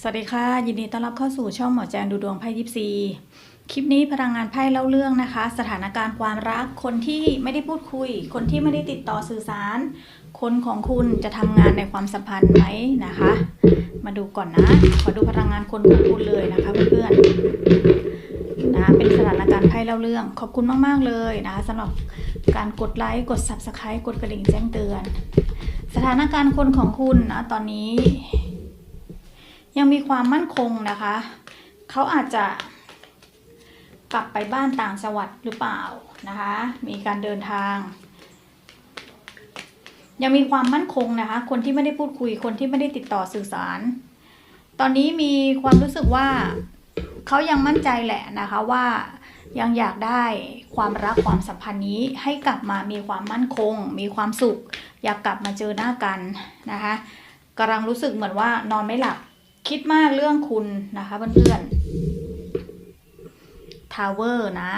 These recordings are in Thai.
สวัสดีค่ะ ยินดีต้อนรับเข้าสู่ช่องหมอแจนดูดวงไพ่ยิปซีคลิปนี้พลังงานไพ่เล่าเรื่องนะคะ สถานการณ์ความรักคนที่ไม่ได้พูดคุย คนที่ไม่ได้ติดต่อสื่อสาร คนของคุณจะทำงานในความสัมพันธ์ไหมนะคะ มาดูก่อนนะ ขอดูพลังงานคนของคุณเลยนะคะเพื่อนๆนะเป็นสถานการณ์ไพ่เล่าเรื่อง ขอบคุณมากๆเลยนะคะสำหรับการกดไลค์กด subscribe กดกระดิ่งแจ้งเตือน สถานการณ์คนของคุณนะตอนนี้ ยังมีความมั่นคงนะคะ เขาอาจจะกลับไปบ้านต่างจังหวัดหรือเปล่านะคะ มีการเดินทาง ยังมีความมั่นคงนะคะ คนที่ไม่ได้พูดคุยคนที่ไม่ได้ติดต่อสื่อสาร ตอนนี้มีความรู้สึกว่าเขายังมั่นใจแหละนะคะว่ายังอยากได้ความรักความสัมพันธ์นี้ให้กลับมามีความมั่นคง มีความสุข อยากกลับมาเจอหน้ากันนะคะกำลังรู้สึกเหมือนว่านอนไม่หลับ คิดมากเรื่องคุณนะคะเพื่อนๆทาวเวอร์นะ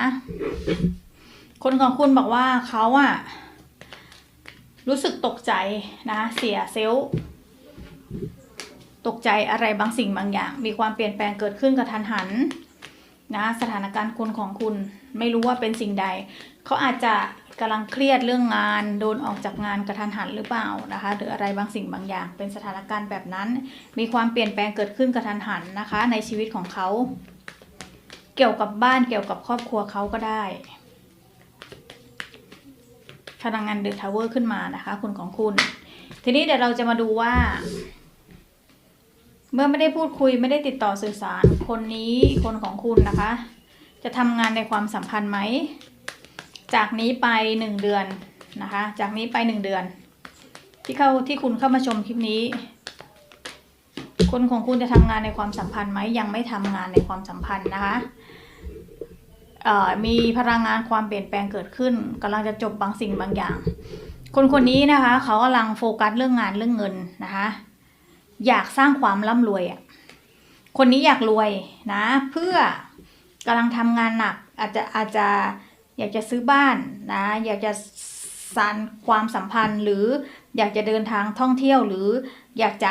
คนของคุณบอกว่าเขาอะรู้สึกตกใจนะเสียเซลตกใจอะไรบางสิ่งบางอย่าง มีความเปลี่ยนแปลงเกิดขึ้นกับทันหันนะสถานการณ์คนของคุณไม่รู้ว่าเป็นสิ่งใด เขาอาจจะ กำลังเครียดเรื่องงานโดนออกจากงานกระทันหันหรือเปล่านะคะ หรืออะไรบางสิ่งบางอย่าง เป็นสถานการณ์แบบนั้น มีความเปลี่ยนแปลงเกิดขึ้นกระทันหันนะคะ ในชีวิตของเขา เกี่ยวกับบ้านเกี่ยวกับครอบครัวเขาก็ได้พลังงานเดอะทาวเวอร์ขึ้นมานะคะ คุณของคุณ ทีนี้เดี๋ยวเราจะมาดูว่า เมื่อไม่ได้พูดคุยไม่ได้ติดต่อสื่อสารคนนี้คนของคุณนะคะ จะทำงานในความสัมพันธ์ไหม จากนี้ไปหนึ่งเดือนนะคะ จากนี้ไปหนึ่งเดือน ที่เข้าที่คุณเข้ามาชมคลิปนี้ คนของคุณจะทำงานในความสัมพันธ์ไหมยังไม่ทำงานในความสัมพันธ์นะคะมีพลังงานความเปลี่ยนแปลงเกิดขึ้นกำลังจะจบบางสิ่งบางอย่าง คนคนนี้นะคะ เขากำลังโฟกัสเรื่องงานเรื่องเงินนะคะ อยากสร้างความร่ำรวยอะคนนี้อยากรวยนะ เพื่อกำลังทำงานหนักอาจจะอาจจะ อยากจะซื้อบ้านนะ อยากจะสานความสัมพันธ์ หรืออยากจะเดินทางท่องเที่ยว หรืออยากจะ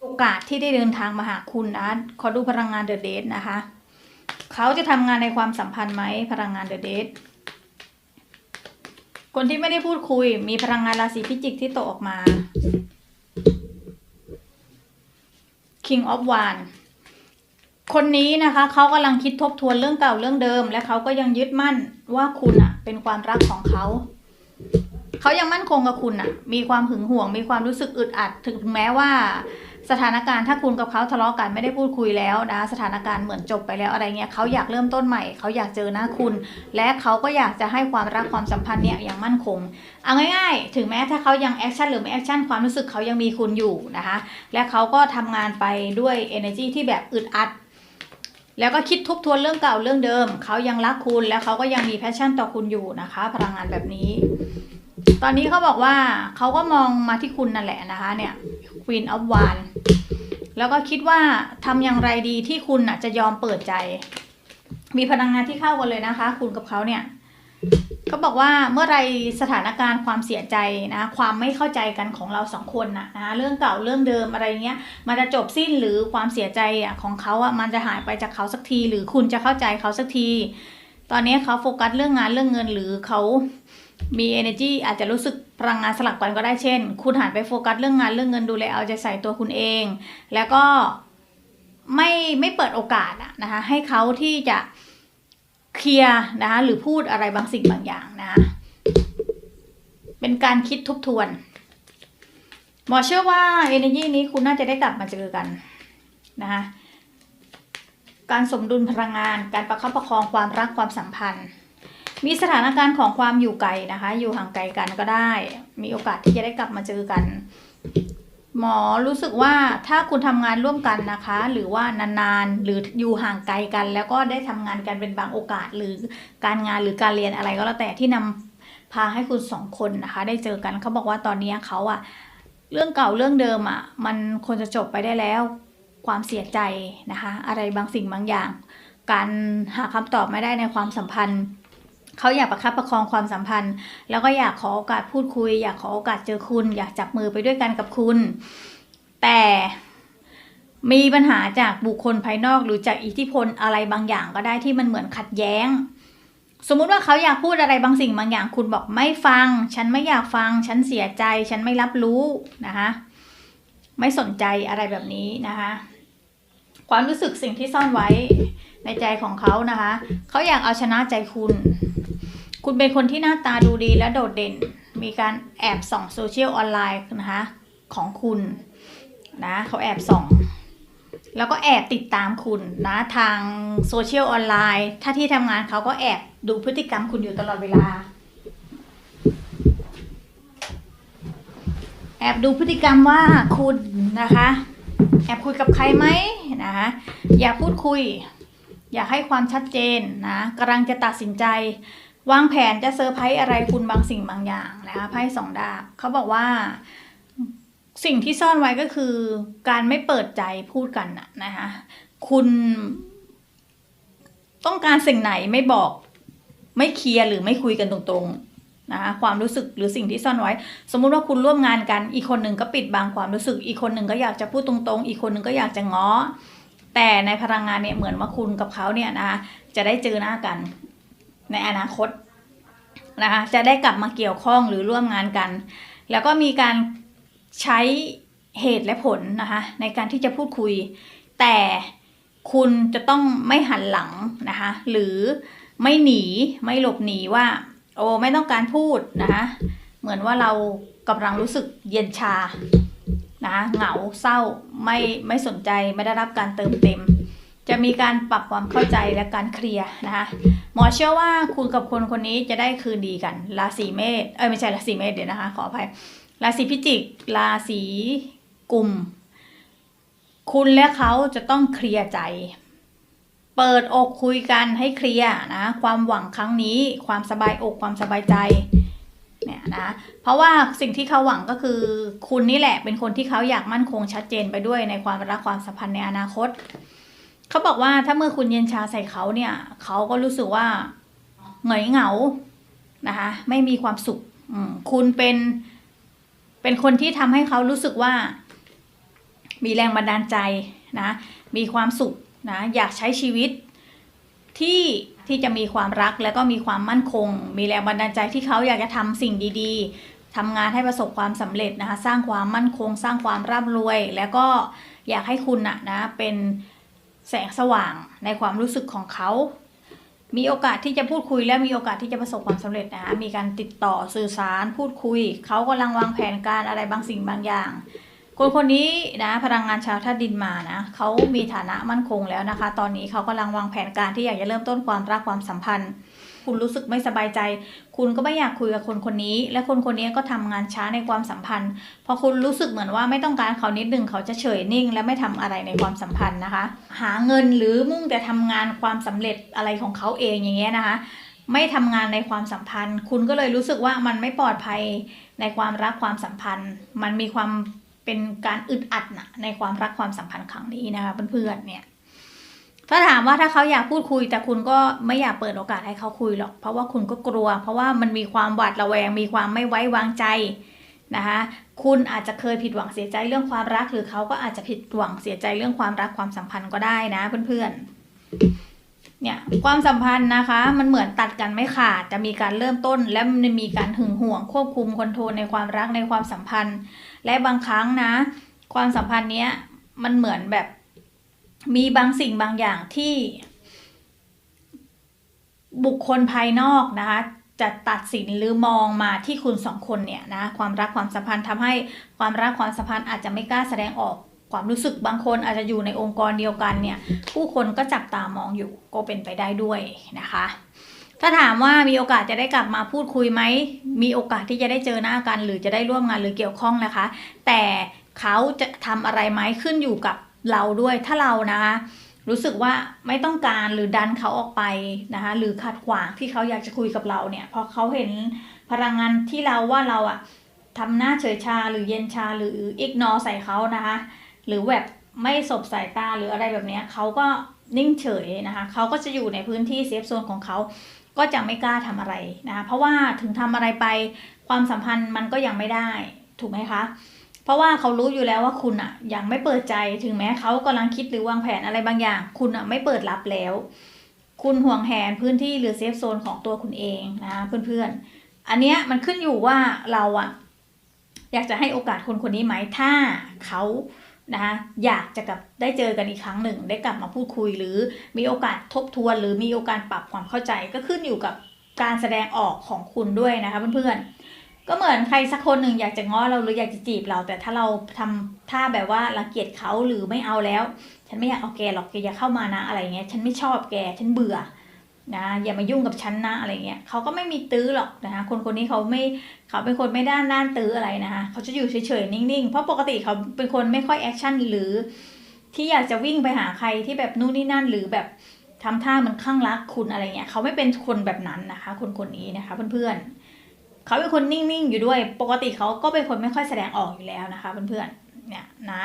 โอกาสที่ได้เดินทางมาหาคุณนะ ขอดูพลังงานเดอะเดทนะคะ เขาจะทำงานในความสัมพันธ์ไหมพลังงานเดอะเดทคนที่ไม่ได้พูดคุย มีพลังงานราศีพิจิกที่ตกออกมา King of Wands คนนี้นะคะเขากำลังคิดทบทวนเรื่องเก่าเรื่องเดิม และเขาก็ยังยึดมั่นว่าคุณอะเป็นความรักของเขาเขายังมั่นคงกับคุณอะมีความหึงหวง มีความรู้สึกอึดอัดถึงแม้ว่าสถานการณ์ถ้าคุณกับเขาทะเลาะกันไม่ได้พูดคุยแล้วนะสถานการณ์เหมือนจบไปแล้วอะไรเงี้ยเขาอยากเริ่มต้นใหม่เขาอยากเจอหน้าคุณ และเขาก็อยากจะให้ความรักความสัมพันธ์เนี่ยอย่างมั่นคงเอาง่าย ๆ ถึงแม้ถ้าเขายังแอคชั่นหรือไม่แอคชั่นความรู้สึกเขายังมีคุณอยู่นะคะและเขาก็ทำงานไปด้วย energy ที่แบบอึดอัด แล้วก็คิดทบทวนเรื่องเก่าเรื่องเดิม เขายังรักคุณและเขาก็ยังมีแพชชั่นต่อคุณอยู่นะคะ พลังงานแบบนี้ ตอนนี้เขาบอกว่าเขาก็มองมาที่คุณนั่นแหละนะคะ เนี่ย Queen of w a n d แล้วก็คิดว่าทำอย่างไรดีที่คุณน่ะจะยอมเปิดใจ มีพลังงานที่เข้ากันเลยนะคะ คุณกับเขาเนี่ย เขาบอกว่าเมื่อไรสถานการณ์ความเสียใจนะความไม่เข้าใจกันของเราสองคนนะนะเรื่องเก่าเรื่องเดิมอะไรเงี้ยมันจะจบสิ้นหรือความเสียใจอะของเขาอะมันจะหายไปจากเขาสักที หรือคุณจะเข้าใจเขาสักที ตอนนี้เขาโฟกัสเรื่องงานเรื่องเงินหรือเขามี energy อาจจะรู้สึกพลังงานสลับกันก็ได้เช่น คุณหันไปโฟกัสเรื่องงานเรื่องเงินดูแลเอาใจใส่ตัวคุณเอง แล้วก็ไม่ไม่เปิดโอกาสอะนะคะให้เขาที่จะ เคลียร์นะคะหรือพูดอะไรบางสิ่งบางอย่างนะ เป็นการคิดทบทวน หมอเชื่อว่า energy นี้คุณน่าจะได้กลับมาเจอกันนะคะการสมดุลพลังงาน การประคับประคองความรักความสัมพันธ์ มีสถานการณ์ของความอยู่ไกลนะคะ อยู่ห่างไกลกันก็ได้ มีโอกาสที่จะได้กลับมาเจอกัน หมอรู้สึกว่าถ้าคุณทำงานร่วมกันนะคะ หรือว่านานๆหรืออยู่ห่างไกลกัน แล้วก็ได้ทำงานกันเป็นบางโอกาส หรือการงานหรือการเรียนอะไรก็แล้วแต่ที่นำพาให้คุณสองคนนะคะ ได้เจอกันเขาบอกว่าตอนนี้เขาอะเรื่องเก่าเรื่องเดิมอะมันควรจะจบไปได้แล้ว ความเสียใจนะคะ อะไรบางสิ่งบางอย่าง การหาคำตอบไม่ได้ในความสัมพันธ์ เขาอยากประคับประคองความสัมพันธ์ แล้วก็อยากขอโอกาสพูดคุย อยากขอโอกาสเจอคุณ อยากจับมือไปด้วยกันกับคุณ แต่มีปัญหาจากบุคคลภายนอกหรือจากอิทธิพลอะไรบางอย่างก็ได้ที่มันเหมือนขัดแย้ง สมมุติว่าเขาอยากพูดอะไรบางสิ่งบางอย่างคุณบอกไม่ฟัง ฉันไม่อยากฟัง ฉันเสียใจ ฉันไม่รับรู้นะคะไม่สนใจอะไรแบบนี้นะคะความรู้สึกสิ่งที่ซ่อนไว้ ในใจของเขานะคะ เขาอยากเอาชนะใจคุณ คุณเป็นคนที่หน้าตาดูดีและโดดเด่น มีการแอบส่องโซเชียลออนไลน์นะคะของคุณนะเขาแอบส่อง แล้วก็แอบติดตามคุณนะทางโซเชียลออนไลน์ ถ้าที่ทำงานเขาก็แอบดูพฤติกรรมคุณอยู่ตลอดเวลา แอบดูพฤติกรรมว่าคุณนะคะ แอบคุยกับใครไหมนะคะ อย่าพูดคุย อยากให้ความชัดเจนนะกำลังจะตัดสินใจ วางแผนจะเซอร์ไพรส์อะไรคุณบางสิ่งบางอย่างนะคะไพ่สองดาบเขาบอกว่า สิ่งที่ซ่อนไว้ก็คือ การไม่เปิดใจพูดกันนะนะคะคุณ ต้องการสิ่งไหนไม่บอก ไม่เคลียร์หรือไม่คุยกันตรงๆนะคะความรู้สึกหรือสิ่งที่ซ่อนไว้ สมมุติว่าคุณร่วมงานกัน อีกคนหนึ่งก็ปิดบังความรู้สึก อีกคนหนึ่งก็อยากจะพูดตรงๆ อีกคนหนึ่งก็อยากจะง้อ แต่ในพลังงานเนี่ยเหมือนว่าคุณกับเขาเนี่ยนะคะจะได้เจอหน้ากัน ในอนาคตนะคะจะได้กลับมาเกี่ยวข้องหรือร่วมงานกัน แล้วก็มีการใช้เหตุและผลนะคะในการที่จะพูดคุย แต่คุณจะต้องไม่หันหลังนะคะหรือไม่หนีไม่หลบหนีว่า โอ้ไม่ต้องการพูดนะคะเหมือนว่าเรากำลังรู้สึกเย็นชา นะเหงาเศร้าไม่ไม่สนใจไม่ได้รับการเติมเต็ม จะมีการปรับความเข้าใจและการเคลียร์นะคะหมอเชื่อว่าคุณกับคนคนนี้จะได้คืนดีกัน ราศีเมษเอ้ยไม่ใช่ราศีเมษเดี๋ยวนะคะ ขออภัยราศีพิจิก ราศีกุมคุณและเขาจะต้องเคลียร์ใจ เปิดอกคุยกันให้เคลียร์นะ ความหวังครั้งนี้ ความสบายอกความสบายใจ เนี่ยนะ เพราะว่าสิ่งที่เขาหวังก็คือ คุณนี่แหละ เป็นคนที่เขาอยากมั่นคงชัดเจนไปด้วยในความรักความสัมพันธ์ในอนาคต เขาบอกว่าถ้าเมื่อคุณเย็นชาใส่เขาเนี่ยเขาก็รู้สึกว่าเหงอยเหงานะคะไม่มีความสุขคุณเป็นเป็นคนที่ทำให้เขารู้สึกว่า มีแรงบันดาลใจนะ มีความสุขนะ อยากใช้ชีวิตที่ ที่จะมีความรักแล้วก็มีความมั่นคง มีแรงบันดาลใจที่เขาอยากจะทำสิ่งดีๆทำงานให้ประสบความสำเร็จนะคะ สร้างความมั่นคง สร้างความร่ำรวย แล้วก็อยากให้คุณนะนะเป็นแสงสว่างในความรู้สึกของเขา มีโอกาสที่จะพูดคุยและมีโอกาสที่จะประสบความสำเร็จนะคะมีการติดต่อสื่อสารพูดคุย เขากำลังวางแผนการอะไรบางสิ่งบางอย่าง คนคนนี้นะพลังงานชาวธาตุดินมานะเขามีฐานะมั่นคงแล้วนะคะ ตอนนี้เขากำลังวางแผนการที่อยากจะเริ่มต้นความรักความสัมพันธ์ คุณรู้สึกไม่สบายใจ คุณก็ไม่อยากคุยกับคนคนนี้ และคนคนนี้ก็ทำงานช้าในความสัมพันธ์พอคุณรู้สึกเหมือนว่าไม่ต้องการเขานิดหนึ่งเขาจะเฉยนิ่ง และไม่ทำอะไรในความสัมพันธ์นะคะ หาเงินหรือมุ่งแต่ทำงานความสำเร็จอะไรของเขาเองอย่างเงี้ยนะคะไม่ทำงานในความสัมพันธ์ คุณก็เลยรู้สึกว่ามันไม่ปลอดภัยในความรักความสัมพันธ์ มันมีความ เป็นการอึดอัดนะในความรักความสัมพันธ์ครั้งนี้นะคะเพื่อนๆเนี่ยถ้าถามว่าถ้าเขาอยากพูดคุย แต่คุณก็ไม่อยากเปิดโอกาสให้เขาคุยหรอก เพราะว่าคุณก็กลัว เพราะว่ามันมีความหวาดระแวง มีความไม่ไว้วางใจนะคะคุณอาจจะเคยผิดหวังเสียใจเรื่องความรัก หรือเขาก็อาจจะผิดหวังเสียใจเรื่องความรักความสัมพันธ์ก็ได้นะเพื่อนๆเนี่ยความสัมพันธ์นะคะ มันเหมือนตัดกันไม่ขาดจะมีการเริ่มต้น และมันมีการหึงหวงควบคุมคอนโทรลในความรักในความสัมพันธ์ และบางครั้งนะ ความสัมพันธ์เนี้ยมันเหมือนแบบมีบางสิ่งบางอย่างที่ บุคคลภายนอกนะคะ จะตัดสินหรือมองมาที่คุณสองคนเนี่ยนะความรักความสัมพันธ์ทำให้ความรักความสัมพันธ์อาจจะไม่กล้าแสดงออกความรู้สึกบางคนอาจจะอยู่ในองค์กรเดียวกันเนี่ย ผู้คนก็จับตามองอยู่ก็เป็นไปได้ด้วยนะคะ ถ้าถามว่ามีโอกาสจะได้กลับมาพูดคุยไหม มีโอกาสที่จะได้เจอหน้ากัน หรือจะได้ร่วมงานหรือเกี่ยวข้องนะคะ แต่เขาจะทำอะไรไหมขึ้นอยู่กับเราด้วย ถ้าเรานะคะรู้สึกว่าไม่ต้องการหรือดันเขาออกไปนะคะหรือขัดขวางที่เขาอยากจะคุยกับเราเนี่ยพอเขาเห็นพลังงานที่เราว่าเราอะทำหน้าเฉยชาหรือเย็นชาหรืออิกนอใส่เขานะคะ หรือแบบไม่สบสายตาหรืออะไรแบบนี้เขาก็นิ่งเฉยนะคะเขาก็จะอยู่ในพื้นที่เซฟโซนของเขา ก็จะไม่กล้าทำอะไรนะคะเพราะว่าถึงทำอะไรไปความสัมพันธ์มันก็ยังไม่ได้ถูกไหมคะ เพราะว่าเขารู้อยู่แล้วว่าคุณอะยังไม่เปิดใจถึงแม้เขากำลังคิดหรือวางแผนอะไรบางอย่าง คุณอะไม่เปิดรับแล้ว คุณห่วงแหนพื้นที่หรือเซฟโซนของตัวคุณเองนะเพื่อนๆ อันเนี้ยมันขึ้นอยู่ว่าเราอะอยากจะให้โอกาสคนคนนี้ไหมถ้าเขา นะคะอยากจะกลับได้เจอกันอีกครั้งหนึ่ง ได้กลับมาพูดคุยหรือมีโอกาสทบทวน หรือมีโอกาสปรับความเข้าใจก็ขึ้นอยู่กับการแสดงออกของคุณด้วยนะคะเพื่อนๆ ก็เหมือนใครสักคนหนึ่งอยากจะง้อเราหรืออยากจะจีบเรา แต่ถ้าเราทำท่าแบบว่ารังเกียจเขาหรือไม่เอาแล้ว ฉันไม่อยากเอาแกหรอกแกอย่าเข้ามานะอะไรเงี้ยฉันไม่ชอบแกฉันเบื่อ นะอย่ามายุ่งกับฉันนะอะไรเงี้ยเขาก็ไม่มีตื้อหรอกนะคะคนคนนี้เขาไม่เขาเป็นคนไม่ด้านด้านตื้ออะไรนะคะเขาจะอยู่เฉยๆนิ่งๆเพราะปกติเขาเป็นคนไม่ค่อยแอคชั่นหรือที่อยากจะวิ่งไปหาใครที่แบบนู่นนี่นั่นหรือแบบทำท่าเหมันข้างรักคุณอะไรเงี้ยเขาไม่เป็นคนแบบนั้นนะคะ คนคนนี้นะคะเพื่อนๆเขาเป็นคนนิ่งๆอยู่ด้วย ปกติเขาก็เป็นคนไม่ค่อยแสดงออกอยู่แล้วนะคะเพื่อนๆเนี่ยนะ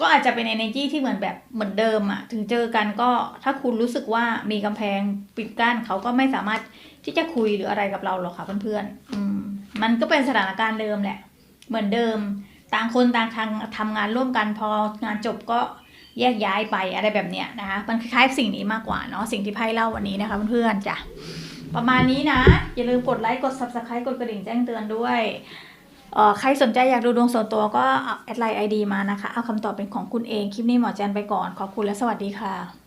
ก็อาจจะเป็น energy ที่เหมือนแบบเหมือนเดิมอะถึงเจอกันก็ถ้าคุณรู้สึกว่ามีกำแพงปิดกั้นเขาก็ไม่สามารถที่จะคุยหรืออะไรกับเราหรอกค่ะเพื่อนๆอืมมันก็เป็นสถานการณ์เดิมแหละ เหมือนเดิม ต่างคนต่างทางทำงานร่วมกันพองานจบก็แยกย้ายไปอะไรแบบเนี้ยนะคะ มันคล้ายๆสิ่งนี้มากกว่าเนาะสิ่งที่ไพ่เล่าวันนี้นะคะเพื่อนๆจ้ะประมาณนี้นะ อย่าลืมกดไลค์กด subscribe กดกระดิ่งแจ้งเตือนด้วย ใครสนใจอยากดูดวงส่วนตัวก็แอดไลน์ไอดีมานะคะ เอาคำตอบเป็นของคุณเอง คลิปนี้หมอแจนไปก่อน ขอบคุณและสวัสดีค่ะ